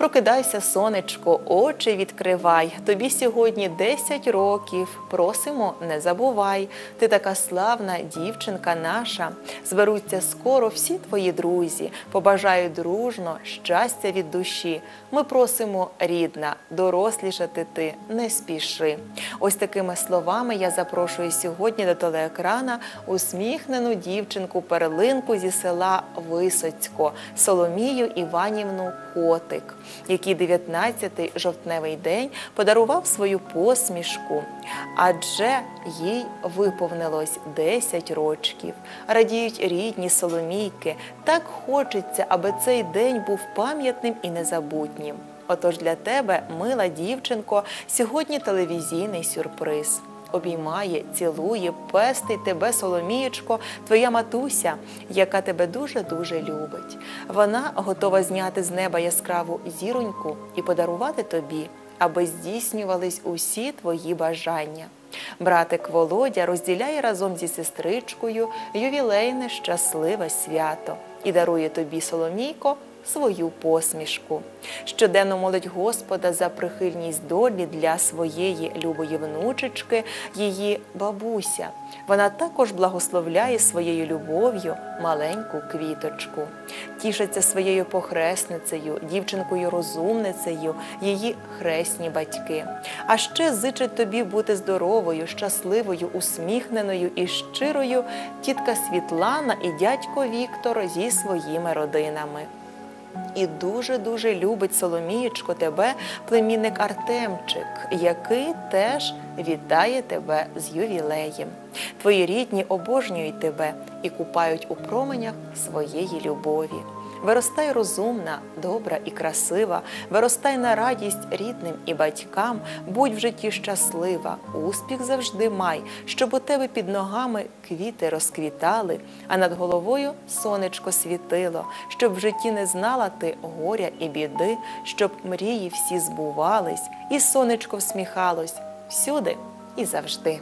Прокидайся, сонечко, очі відкривай. Тобі сьогодні 10 років. Просимо, не забувай. Ти така славна дівчинка наша. Зберуться скоро всі твої друзі. Побажаю дружно, щастя від душі. Ми просимо, рідна, дорослішати ти не спіши. Ось такими словами я запрошую сьогодні до телеекрана усміхнену дівчинку перлинку зі села Висоцько Соломію Іванівну Котик, який 19-й жовтневий день подарував свою посмішку, адже їй виповнилось 10 рочків. Радіють рідні Соломійки. Так хочеться, аби цей день був пам'ятним і незабутнім. Отож для тебе, мила дівчинко, сьогодні телевізійний сюрприз. Обіймає, цілує, пестить тебе, Соломієчко, твоя матуся, яка тебе дуже-дуже любить. Вона готова зняти з неба яскраву зіроньку і подарувати тобі, аби здійснювались усі твої бажання. Братик Володя розділяє разом зі сестричкою ювілейне щасливе свято і дарує тобі, Соломійко, свою посмішку. Щоденно молить Господа за прихильність долі для своєї любої внучечки, її бабуся. Вона також благословляє своєю любов'ю маленьку квіточку, тішиться своєю похресницею, дівчинкою-розумницею, її хресні батьки. А ще зичить тобі бути здоровою, щасливою, усміхненою і щирою тітка Світлана і дядько Віктор зі своїми родинами. І дуже-дуже любить Соломієчко тебе, племінник Артемчик, який теж вітає тебе з ювілеєм. Твої рідні обожнюють тебе і купають у променях своєї любові. Виростай розумна, добра і красива, виростай на радість рідним і батькам, будь в житті щаслива, успіх завжди май, щоб у тебе під ногами квіти розквітали, а над головою сонечко світило, щоб в житті не знала ти горя і біди, щоб мрії всі збувались, і сонечко всміхалось всюди і завжди.